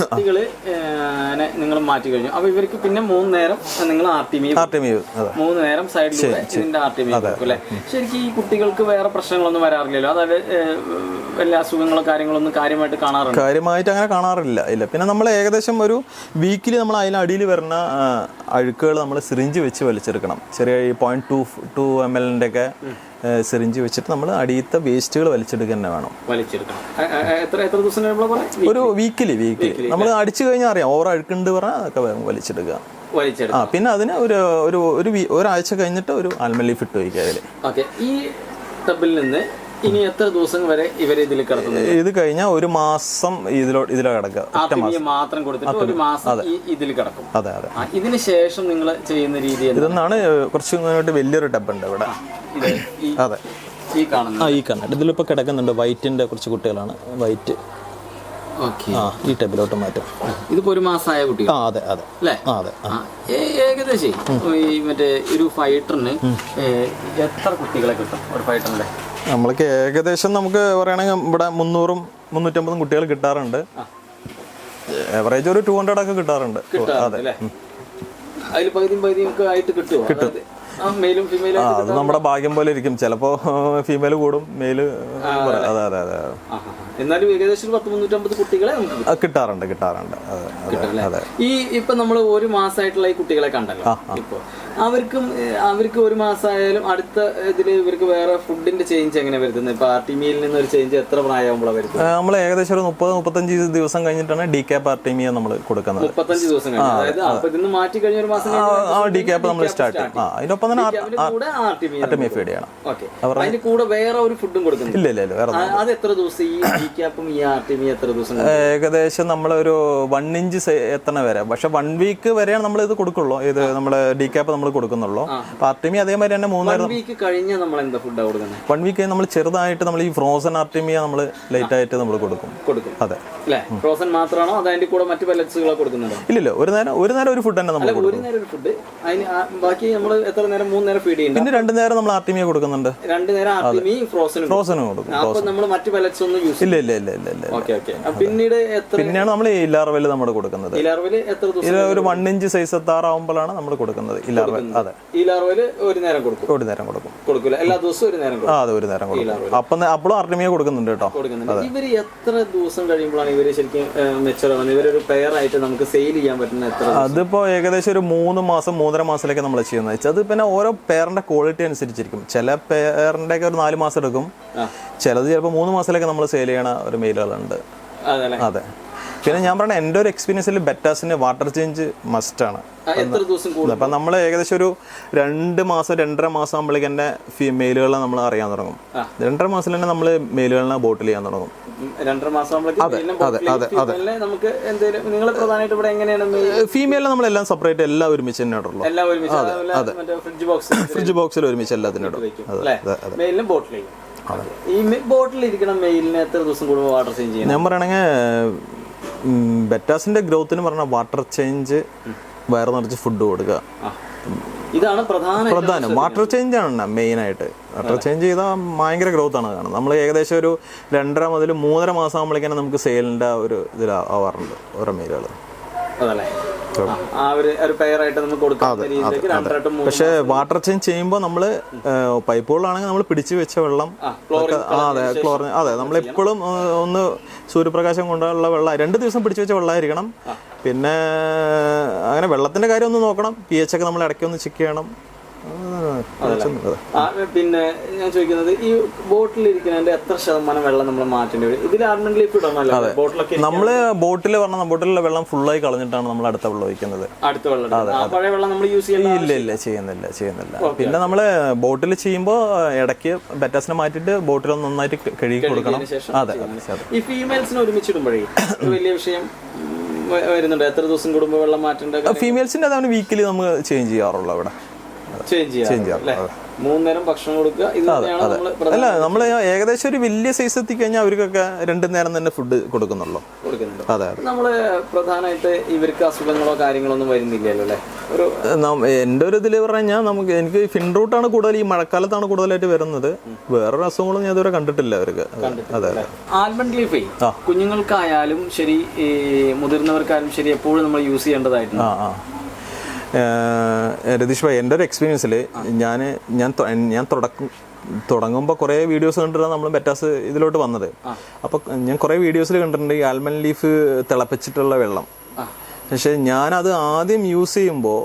കുട്ടികൾ നിങ്ങൾ മാറ്റി കഴിഞ്ഞു. അപ്പൊ ഇവർക്ക് പിന്നെ മൂന്ന് നേരം നിങ്ങൾ ആർ ടി മൂന്ന് നേരം സൈഡിലൂടെ ഇതിന്റെ ആർ ടി അല്ലേ? ശരിക്കും ഈ കുട്ടികൾക്ക് വേറെ പ്രശ്നങ്ങളൊന്നും വരാറില്ലല്ലോ. അതായത് എല്ലാ അസുഖങ്ങളോ കാര്യങ്ങളൊന്നും കാര്യമായിട്ട് കാണാറില്ല കാര്യമായിട്ട് അങ്ങനെ കാണാറില്ല. ഇല്ല. പിന്നെ നമ്മൾ ഏകദേശം ഒരു വീക്കിലി നമ്മൾ അതിന് അടിയിൽ വരുന്ന അഴുക്കുകൾ നമ്മൾ സിറിഞ്ച് വെച്ച് വലിച്ചെടുക്കണം. ചെറിയ ഈ പോയിന്റ് ടു ടു എം എല്ലിന്റെ ഒക്കെ സിറിഞ്ച് വെച്ചിട്ട് നമ്മൾ അടിയത്തെ വേസ്റ്റുകൾ വലിച്ചെടുക്കുക തന്നെ വേണം. വലിച്ചെടുക്കണം. ഒരു വീക്കിലി വീക്കിലി നമ്മൾ അടിച്ചു കഴിഞ്ഞാൽ അറിയാം ഓവർ അഴുക്കുണ്ട് പറഞ്ഞാൽ അതൊക്കെ വലിച്ചെടുക്കുക. ആ പിന്നെ അതിന് ഒരു ഒരു ഒരു ഒരാഴ്ച കഴിഞ്ഞിട്ട് ഒരു ആൽമലീഫ് ഇട്ട് വയ്ക്കുക അതിൽ ഈ ടബിൽ നിന്ന് ഇനി എത്ര ദിവസം വരെ ഇവർ ഇതിൽ കിടക്കുന്നത് ഇത് കഴിഞ്ഞാൽ ഒരു മാസം ഇതിലോ ഇതിലോ കിടക്കുക. മാത്രം കൊടുത്തിട്ട് ഒരു മാസം ഇതിൽ കിടക്കും. അതെ അതെ. ഇതിന് ശേഷം നിങ്ങൾ ചെയ്യുന്ന രീതി? ഇതൊന്നാണ് കുറച്ച് മുന്നോട്ട് വലിയൊരു ടബ് ഉണ്ട് ഇവിടെ. അതെ. ഈ കാണുന്നത്. ആ ഈ കാണുന്നുണ്ട് ഇതിലിപ്പോൾ കിടക്കുന്നുണ്ട് വൈറ്റിന്റെ കുറച്ച് കുട്ടികളാണ്. വൈറ്റ്. ആ ഈ ടൈപ്പിലോട്ട് മാറ്റും. ഇതിപ്പോ ഒരു മാസമായ കുട്ടി ആ അതെ അതെ. അല്ലേ? അതെ ഏകദേശം ഈ മറ്റേ ഒരു ഫൈറ്ററിന് എത്ര കുട്ടികളെ കിട്ടും ഒരു ഫൈറ്ററിന്റെ? നമ്മൾക്ക് ഏകദേശം നമുക്ക് പറയുകയാണെങ്കിൽ ഇവിടെ മുന്നൂറും മുന്നൂറ്റമ്പതും കുട്ടികൾ കിട്ടാറുണ്ട്. എവറേജ് ഒരു ടു ഹൺഡ്രഡ് ഒക്കെ കിട്ടാറുണ്ട്. അതെ. അതിൽ പകുതിയും പകുതിയും ഒക്കെ ആയിട്ട് ഫീമെയിലും ആ അത് നമ്മുടെ ഭാഗ്യം പോലെ ഇരിക്കും. ചിലപ്പോ ഫീമെയിൽ കൂടും മെയിൽ അതെ. അതെ അതെ അതെ. എന്നാലും ഏകദേശം പത്ത് മുന്നൂറ്റമ്പത് കുട്ടികളെ നമുക്ക് കിട്ടാറുണ്ട് കിട്ടാറുണ്ട്. അതെ ഈ ഇപ്പൊ നമ്മൾ ഒരു മാസമായിട്ടുള്ള ഈ കുട്ടികളെ കണ്ടല്ലോ ഇപ്പൊ. അവർക്കും അവർക്ക് ഒരു മാസമായാലും അടുത്ത ഇതിൽ ഇവർക്ക് വേറെ ഫുഡിന്റെ ചേഞ്ച് എങ്ങനെ വരുത്തുന്നത് ഇപ്പൊ ആർ ടി മിയിൽ നിന്ന് ഒരു ചേഞ്ച് എത്ര പ്രായമാകുമ്പോഴാണ് വരുന്നത് നമ്മൾ ഏകദേശം ഒരു മുപ്പത് മുപ്പത്തഞ്ച് ദിവസം കഴിഞ്ഞിട്ടാണ് ഡി കെ മീ നമ്മൾ കൊടുക്കുന്നത്. മുപ്പത്തഞ്ച് ദിവസം കഴിഞ്ഞു. അതായത് അപ്പൊ ഇതിന്ന് മാറ്റി കഴിഞ്ഞ ഒരു മാസം ഡി ക്യാപ്പ് നമ്മൾ സ്റ്റാർട്ട് ചെയ്യും. അതിനൊപ്പം തന്നെ ആർട്ടിമിയ ഫീഡ് ചെയ്യണം. അതിന്റെ കൂടെ വേറെ ഒരു ഫുഡും കൊടുക്കുന്നുണ്ട് ഇല്ല ഇല്ല ഇല്ല വേറെ അത് എത്ര ദിവസം ഈ ഏകദേശം നമ്മളൊരു വൺ ഇഞ്ച് എത്തണ വരെ. പക്ഷെ വൺ വീക്ക് വരെയാണ് നമ്മൾ ഇത് കൊടുക്കുള്ളൂ. ഇത് നമ്മുടെ ഡി ക്യാപ്പ് നമ്മൾ കൊടുക്കുന്നുള്ളൂ ആർട്ടിമി അതേമാതിരി തന്നെ മൂന്നായിരം വൺ വീക്ക് നമ്മൾ ചെറുതായിട്ട് നമ്മൾ ഈ ഫ്രോസൺ ആർട്ടിമിയ നമ്മൾ ലൈറ്റ് ആയിട്ട് നമ്മൾ കൊടുക്കും. കൊടുക്കും. അതെ. ഫ്രോസൺ മാത്രമാണോ അത് അതിന്റെ കൂടെ മറ്റു പല്ലറ്റ്സുകളൊക്കെ കൊടുക്കുന്നുണ്ടോ? ഇല്ലല്ലോ. ഒരു നേരം ഒരു നേരം ഒരു ഫുഡ് തന്നെ നമ്മൾ അതിന് ബാക്കി നമ്മൾ എത്ര നേരം? മൂന്ന് നേരം ഫീഡ് ചെയ്യുന്നുണ്ട് പിന്നെ രണ്ട് നേരം നമ്മൾ ആർട്ടിമിയ കൊടുക്കുന്നുണ്ട്. രണ്ട് നേരം ആർട്ടിമി ഫ്രോസൺ ഫ്രോസനും കൊടുക്കും. നമ്മൾ മറ്റു പല്ലറ്റ്സ് ഒന്നും യൂസ് ഇല്ല ഇല്ല ഇല്ല ഇല്ല ഇല്ല. Okay okay. പിന്നീട് എത്ര പിന്നെയാണ് നമ്മൾ ഇലാർവൽ നമ്മൾ കൊടുക്കുന്നത്. ഇലാർവൽ എത്ര ദിവസം ഇത് ഒരു വൺ ഇഞ്ച് സൈസ് എത്താറാവുമ്പോഴാണ് നമ്മൾ കൊടുക്കുന്നത് ഇലാർവൽ അതെ. ഇലാർവൽ ഒരു നേരം കൊടുക്കും. ഒരു നേരം കൊടുക്കും. കൊടുക്കൂല. എല്ലാ ദിവസവും ഒരു നേരം ആ അതെ ഒരു നേരം കൊടുക്കും. അപ്പം അപ്പോഴും അർണിമിയ കൊടുക്കുന്നുണ്ട് കേട്ടോ. ഇവർ എത്ര ദിവസം കഴിയുമ്പോഴാണ് ഇവർ ശരിക്കും മെച്ചർ ആവുന്നത്? ഇവരൊരു പെയർ ആയിട്ട് നമുക്ക് സെയിൽ ചെയ്യാൻ പറ്റുന്ന എത്ര അതിപ്പോ ഏകദേശം ഒരു മൂന്ന് മാസം മൂന്നര മാസത്തിലേക്ക് നമ്മൾ ചെയ്യുന്നത്. അത് പിന്നെ ഓരോ പേരന്റെ ക്വാളിറ്റി അനുസരിച്ചിരിക്കും. ചില പേരന്റെ ഒക്കെ ഒരു നാല് മാസം എടുക്കും. ചിലത് ചിലപ്പോൾ മൂന്ന് മാസത്തിലേക്ക് നമ്മൾ സെയിൽ ചെയ്യണ ഒരു മെയിലുകളുണ്ട്. അതെ. പിന്നെ ഞാൻ പറഞ്ഞ എന്റെ ഒരു എക്സ്പീരിയൻസിൽ ബെറ്റാസിന് വാട്ടർ ചേഞ്ച് മസ്റ്റ് ആണ്. അപ്പം നമ്മൾ ഏകദേശം ഒരു രണ്ട് മാസം രണ്ടര മാസം ആകുമ്പോഴേക്ക് തന്നെ ഫീമെയിലുകളെ നമ്മൾ അറിയാൻ തുടങ്ങും. രണ്ടര മാസം തന്നെ നമ്മൾ മെയിലുകളെ ബോട്ടിൽ ചെയ്യാൻ തുടങ്ങും. രണ്ടര മാസം നമുക്ക് നിങ്ങൾ പ്രധാനമായിട്ട് ഇവിടെ എങ്ങനെയാണ് മെയിൽ ഫീമെയിലിനെ നമ്മളെല്ലാം സെപ്പറേറ്റ് എല്ലാം ഒരുമിച്ച് തന്നെ ഇടുള്ളൂ. ഫ്രിഡ്ജ് ബോക്സ് ഫ്രിഡ്ജ് ബോക്സിൽ ഒരുമിച്ച് എല്ലാത്തിനും ഇടും. ബോട്ടിൽ ചെയ്യും. ഈ മെയിലിന് എത്ര ദിവസം കൂടുമ്പോൾ വാട്ടർ ചേഞ്ച് ചെയ്യണം? ഞാൻ പറയണെങ്കിൽ ബെറ്റാസിന്റെ ഗ്രോത്തിന് പറഞ്ഞ വാട്ടർ ചേഞ്ച് വയറ് നിറച്ച് ഫുഡ് കൊടുക്കുക ഇതാണ് പ്രധാന പ്രധാനം. വാട്ടർ ചേഞ്ച് ആണ് മെയിൻ ആയിട്ട്. വാട്ടർ ചേഞ്ച് ചെയ്താൽ ഭയങ്കര ഗ്രോത്ത് ആണ് കാണുന്നത്. നമ്മൾ ഏകദേശം ഒരു രണ്ടര മുതൽ മൂന്നര മാസം ആകുമ്പോഴേക്കാണ് നമുക്ക് സെയിലിന്റെ ഒരു ഇതിൽ ആവാറുണ്ട് ഓരോ മീലുകൾ അതല്ലേ? പക്ഷേ വാട്ടർ ചേഞ്ച് ചെയ്യുമ്പോൾ നമ്മൾ പൈപ്പുകളാണെങ്കിൽ നമ്മൾ പിടിച്ചു വെച്ച വെള്ളം അതെ ക്ലോറിൻ അതെ നമ്മൾ എപ്പോഴും ഒന്ന് സൂര്യപ്രകാശം കൊണ്ടുള്ള വെള്ളം രണ്ട് ദിവസം പിടിച്ചു വെച്ച വെള്ളമായിരിക്കണം പിന്നെ അങ്ങനെ വെള്ളത്തിന്റെ കാര്യം ഒന്ന് നോക്കണം. പി എച്ച് ഒക്കെ നമ്മൾ ഇടയ്ക്ക് ഒന്ന് ചെക്ക് ചെയ്യണം. പിന്നെ ഞാൻ ചോദിക്കുന്നത് ഈ ബോട്ടിൽ ഇരിക്കുന്നതിന്റെ എത്ര ശതമാനം വെള്ളം നമ്മൾ മാറ്റേണ്ടി വരും? ഇതിൽ ആർമെന്റ് ലീഫ് ഇടണമല്ലോ ബോട്ടിലൊക്കെ നമ്മൾ ബോട്ടിൽ പറഞ്ഞ ബോട്ടിലുള്ള വെള്ളം ഫുള്ളായി കളഞ്ഞിട്ടാണ് നമ്മൾ അടുത്ത വെള്ളം ഒഴിക്കുന്നത്. അടുത്ത വെള്ളം. പഴയ വെള്ളം നമ്മൾ യൂസ് ചെയ്യണ്ട ഇല്ല ഇല്ല ചെയ്യുന്നില്ല ചെയ്യുന്നില്ല. പിന്നെ നമ്മൾ ബോട്ടിൽ ചെയ്യുമ്പോൾ ഇടയ്ക്ക് ബെറ്റാസിനെ മാറ്റിട്ട് ബോട്ടിൽ ഒന്ന് നന്നായിട്ട് കഴുകി കൊടുക്കണം. അതെ ഈ ഫീമെയിൽസിനെ ഒരുമിച്ചിടുമ്പോഴേ ഒരു വലിയ വിഷയം വരുന്നുണ്ട്. എത്ര ദിവസം കൂടുമ്പോൾ വെള്ളം മാറ്റേണ്ട ഫീമെയിൽസിന്റെ അതാണ് വീക്കിലി നമ്മൾ ചേഞ്ച് ചെയ്യാറുള്ളൂ അവിടെ ചേഞ്ച് ചെയ്യാം. അല്ലേ? മൂന്നേരം ഭക്ഷണം കൊടുക്കുക ഇത് നമ്മൾ അല്ല നമ്മൾ ഏകദേശം ഒരു വലിയ സൈസ് എത്തിക്കഴിഞ്ഞാൽ അവർക്കൊക്കെ രണ്ടു നേരം തന്നെ ഫുഡ് കൊടുക്കുന്നുള്ളൂ. അതെ അതെ. നമ്മൾ പ്രധാനമായിട്ട് ഇവർക്ക് അസുഖങ്ങളോ കാര്യങ്ങളൊന്നും വരുന്നില്ലല്ലോ അല്ലേ? ഒരു എന്റെ ഒരു ഇതിൽ പറഞ്ഞാൽ നമുക്ക് എനിക്ക് ഫിൻ റൂട്ടാണ് കൂടുതൽ ഈ മഴക്കാലത്താണ് കൂടുതലായിട്ട് വരുന്നത്. വേറൊരു അസുഖങ്ങളും ഞാൻ ഇതുവരെ കണ്ടിട്ടില്ല അവർക്ക്. അതെ അതെ. ആൽമണ്ട് ലീഫ് കുഞ്ഞുങ്ങൾക്കായാലും ശരി മുതിർന്നവർക്കായാലും ശരി എപ്പോഴും നമ്മൾ യൂസ് ചെയ്യേണ്ടതായിട്ടുണ്ട്. രതീഷ് ഭായി എന്റെ ഒരു എക്സ്പീരിയൻസിൽ ഞാൻ ഞാൻ ഞാൻ തുടക്കം തുടങ്ങുമ്പോൾ കുറേ വീഡിയോസ് കണ്ടിട്ടാണ് നമ്മൾ ബെറ്റാസ് ഇതിലോട്ട് വന്നത്. അപ്പോൾ ഞാൻ കുറേ വീഡിയോസിൽ കണ്ടിട്ടുണ്ട് ഈ ആൽമൺ ലീഫ് തിളപ്പിച്ചിട്ടുള്ള വെള്ളം. പക്ഷേ ഞാനത് ആദ്യം യൂസ് ചെയ്യുമ്പോൾ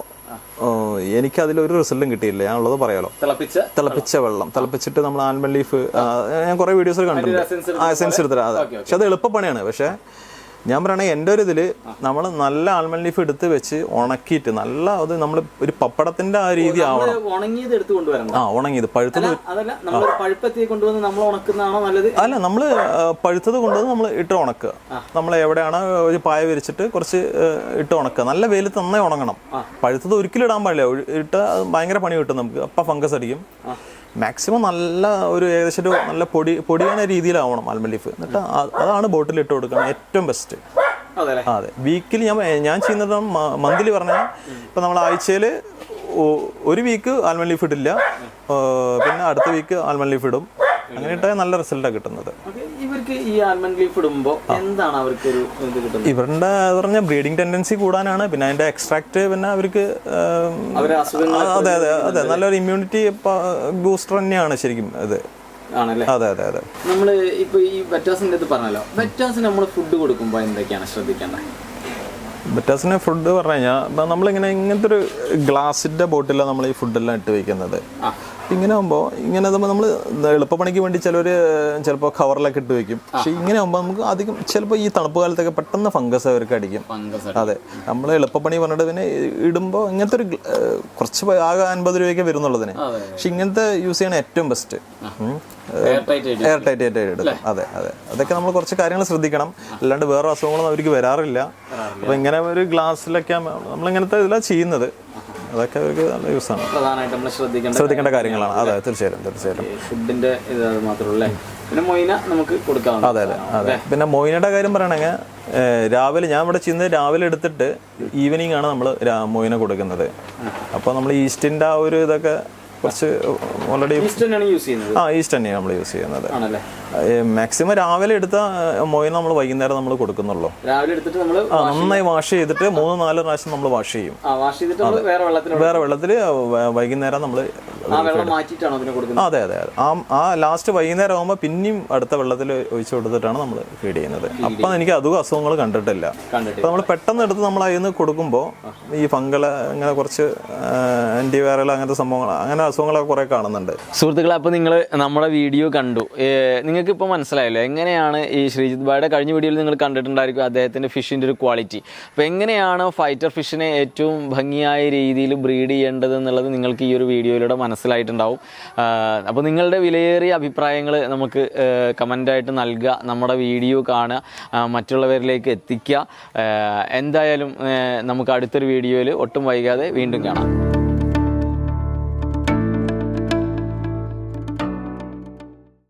എനിക്ക് അതിലൊരു റിസൾട്ടും കിട്ടിയില്ല. ഞാൻ ഉള്ളത് പറയാലോ. തിളപ്പിച്ച തിളപ്പിച്ച വെള്ളം. തിളപ്പിച്ചിട്ട് നമ്മൾ ആൽമൺ ലീഫ് ഞാൻ കുറേ വീഡിയോസിൽ കണ്ടിട്ടുണ്ട്. ആ എസെൻസ് എടുത്തിട്ട് അതെ. പക്ഷെ അത് എളുപ്പപ്പണിയാണ്. പക്ഷേ ഞാൻ പറയണേ എന്റെ ഒരു ഇതിൽ നമ്മൾ നല്ല ആൽമൺ ലീഫ് എടുത്ത് വെച്ച് ഉണക്കിയിട്ട് നല്ല അത് നമ്മൾ ഒരു പപ്പടത്തിന്റെ ആ രീതി ആവണം. ഉണങ്ങിയത് എടുത്ത് കൊണ്ടുവരണം. ആ ഉണങ്ങിയത്. പഴുത്തത് അല്ല, നമ്മൾ പഴുത്തത് കൊണ്ടുവന്ന് നമ്മൾ ഇട്ട് ഉണക്കുക. നമ്മൾ എവിടെയാണ് ഒരു പായ വിരിച്ചിട്ട് കുറച്ച് ഇട്ട് ഉണക്കുക. നല്ല വെയിലത്ത് നന്നായി ഉണങ്ങണം. പഴുത്തത് ഒരിക്കലും ഇടാൻ പാടില്ല. ഇട്ട് ഭയങ്കര പണി കിട്ടും നമുക്ക്. അപ്പം ഫംഗസ് അടിക്കും. മാക്സിമം നല്ല ഒരു ഏകദേശം ഒരു നല്ല പൊടി പൊടിയണ രീതിയിലാവണം ആൽമൺ ലീഫ് എന്നിട്ട് അതാണ് ബോട്ടിൽ ഇട്ട് കൊടുക്കണം ഏറ്റവും ബെസ്റ്റ് അതെ. വീക്കിൽ വീക്കിലി ഞാൻ ഞാൻ ചെയ്യുന്നത് മന്ത്ലി പറഞ്ഞാൽ ഇപ്പം നമ്മൾ ആഴ്ചയിൽ ഒരു വീക്ക് ആൽമൺ ലീഫ് ഇടില്ല. പിന്നെ അടുത്ത വീക്ക് ആൽമൺ ലീഫ് ഇടും. അങ്ങനെ ഇട്ടാൽ നല്ല റിസൾട്ടാണ് കിട്ടുന്നത്. ഇവർക്ക് ഈ ആൽമണ്ട് ലീഫ് ഇടുമ്പോൾ എന്താണ് അവർക്ക് ഒരു ഇത് കിട്ടുന്നത്? ഇവരുടെ പറഞ്ഞ ബ്രീഡിംഗ് ടെൻഡൻസി കൂടാനാണ്. പിന്നെ അതിന്റെ എക്സ്ട്രാക്ട് പിന്നെ അവർക്ക് അതെ അതെ അതെ. നല്ലൊരു ഇമ്മ്യൂണിറ്റി ബൂസ്റ്റർ തന്നെയാണ് ശരിക്കും അത് ആണല്ലേ? അതെ അതെ അതെ. നമ്മൾ ഇപ്പൊ ഈ വെറ്റാസിന്റെ ഇത് പറഞ്ഞല്ലോ. വെറ്റാസിന് നമ്മൾ ഫുഡ് കൊടുക്കുമ്പോൾ എന്തൊക്കെയാണ് ശ്രദ്ധിക്കേണ്ടത്? ബറ്റാസിന് ഫുഡ് പറഞ്ഞു കഴിഞ്ഞാൽ നമ്മളിങ്ങനെ ഇങ്ങനത്തെ ഒരു ഗ്ലാസിന്റെ ബോട്ടിലാണ് നമ്മൾ ഈ ഫുഡെല്ലാം ഇട്ട് വെക്കുന്നത്. ഇങ്ങനെ ആകുമ്പോൾ ഇങ്ങനെ നമ്മൾ എളുപ്പപ്പണിക്ക് വേണ്ടി ചിലർ ചിലപ്പോൾ കവറിലൊക്കെ ഇട്ട് വെക്കും. പക്ഷേ ഇങ്ങനെ ആകുമ്പോൾ നമുക്ക് അധികം ചിലപ്പോൾ ഈ തണുപ്പ് കാലത്തൊക്കെ പെട്ടെന്ന് ഫംഗസ് അവർക്ക് അടിക്കും. അതെ. നമ്മൾ എളുപ്പപ്പണി പറഞ്ഞിട്ട് പിന്നെ ഇടുമ്പോൾ ഇങ്ങനത്തെ ഒരു കുറച്ച് ആകെ അൻപത് രൂപയൊക്കെ വരുന്നുള്ളതിന്. പക്ഷെ ഇങ്ങനത്തെ യൂസ് ചെയ്യണ ഏറ്റവും ബെസ്റ്റ്. എയർ ടൈറ്റ് ആയിട്ട് എടുക്കും അതെ അതെ. അതൊക്കെ നമ്മൾ കുറച്ച് കാര്യങ്ങൾ ശ്രദ്ധിക്കണം. അല്ലാണ്ട് വേറെ അസുഖങ്ങളൊന്നും അവർക്ക് വരാറില്ല. അപ്പൊ ഇങ്ങനെ ഒരു ഗ്ലാസ്സിലൊക്കെ നമ്മൾ ഇങ്ങനത്തെ ഇതിലാണ് ചെയ്യുന്നത്. അതൊക്കെ അവർക്ക് നല്ല യൂസാണ്. പ്രധാനമായിട്ട് നമ്മൾ ശ്രദ്ധിക്കേണ്ട ശ്രദ്ധിക്കേണ്ട കാര്യങ്ങളാണ്. അതെ തീർച്ചയായിട്ടും തീർച്ചയായിട്ടും. ഫുഡിന്റെ ഇത് മാത്രമല്ലേ പിന്നെ മൊയിന നമുക്ക് കൊടുക്കാം അതെ അതെ അതെ. പിന്നെ മൊയിനയുടെ കാര്യം പറയണെങ്കിൽ രാവിലെ ഞാൻ ഇവിടെ ചെന്ന് രാവിലെ എടുത്തിട്ട് ഈവനിങ് ആണ് നമ്മൾ മൊയിന കൊടുക്കുന്നത്. അപ്പോൾ നമ്മൾ ഈസ്റ്റിന്റെ ആ ഒരു ഇതൊക്കെ കുറച്ച് ഓൾറെഡി ആ ഈസ്റ്റ് തന്നെയാണ് നമ്മൾ യൂസ് ചെയ്യുന്നത്. ആണല്ലേ? മാക്സിമം രാവിലെ എടുത്ത മൊയിന നമ്മൾ വൈകുന്നേരം നമ്മൾ കൊടുക്കുന്നുള്ളൂ. രാവിലെ എടുത്തിട്ട് നമ്മൾ നന്നായി വാഷ് ചെയ്തിട്ട് മൂന്ന് നാല് പ്രാവശ്യം നമ്മൾ വാഷ് ചെയ്യും. ആ വാഷ് ചെയ്തിട്ട് നമ്മൾ വേറെ വെള്ളത്തിൽ വെള്ളത്തിൽ വൈകുന്നേരം നമ്മൾ ആ വെള്ളം മാറ്റിയിട്ടാണോ അതിന് കൊടുക്കുന്നത്? അതെ അതെ അതെ. ആ ആ ലാസ്റ്റ് വൈകുന്നേരം ആകുമ്പോൾ പിന്നെയും അടുത്ത വെള്ളത്തിൽ ഒഴിച്ചു കൊടുത്തിട്ടാണ് നമ്മൾ ഫീഡ് ചെയ്യുന്നത്. അപ്പം എനിക്ക് അധികം അസുഖങ്ങൾ കണ്ടിട്ടില്ല. കണ്ടിട്ട് നമ്മൾ പെട്ടെന്ന് എടുത്ത് നമ്മൾ അതിൽ നിന്ന് കൊടുക്കുമ്പോൾ ഈ ഫംഗൽ അങ്ങനെ കുറച്ച് ആന്റിവൈറൽ അങ്ങനത്തെ സംഭവങ്ങൾ അങ്ങനെ അസുഖങ്ങളൊക്കെ കുറേ കാണുന്നുണ്ട്. സുഹൃത്തുക്കളെ അപ്പോൾ നിങ്ങൾ നമ്മുടെ വീഡിയോ കണ്ടു. നിങ്ങൾക്ക് ഇപ്പോൾ മനസ്സിലായല്ലോ? എങ്ങനെയാണ് ഈ ശ്രീജിത് ബായുടെ കഴിഞ്ഞ വീഡിയോയിൽ നിങ്ങൾ കണ്ടിട്ടുണ്ടായിരിക്കും അദ്ദേഹത്തിന്റെ ഫിഷിന്റെ ഒരു ക്വാളിറ്റി അപ്പോൾ എങ്ങനെയാണ് ഫൈറ്റർ ഫിഷിനെ ഏറ്റവും ഭംഗിയായ രീതിയിൽ ബ്രീഡ് ചെയ്യേണ്ടത് എന്നുള്ളത് നിങ്ങൾക്ക് ഈ ഒരു വീഡിയോയിലൂടെ മനസ്സിലായിട്ടുണ്ടാവും. അപ്പോൾ നിങ്ങളുടെ വിലയേറിയ അഭിപ്രായങ്ങൾ നമുക്ക് കമന്റായിട്ട് നൽകുക നമ്മുടെ വീഡിയോ കാണുക മറ്റുള്ളവരിലേക്ക് എത്തിക്കുക. എന്തായാലും നമുക്ക് അടുത്തൊരു വീഡിയോയിൽ ഒട്ടും വൈകാതെ വീണ്ടും കാണാം.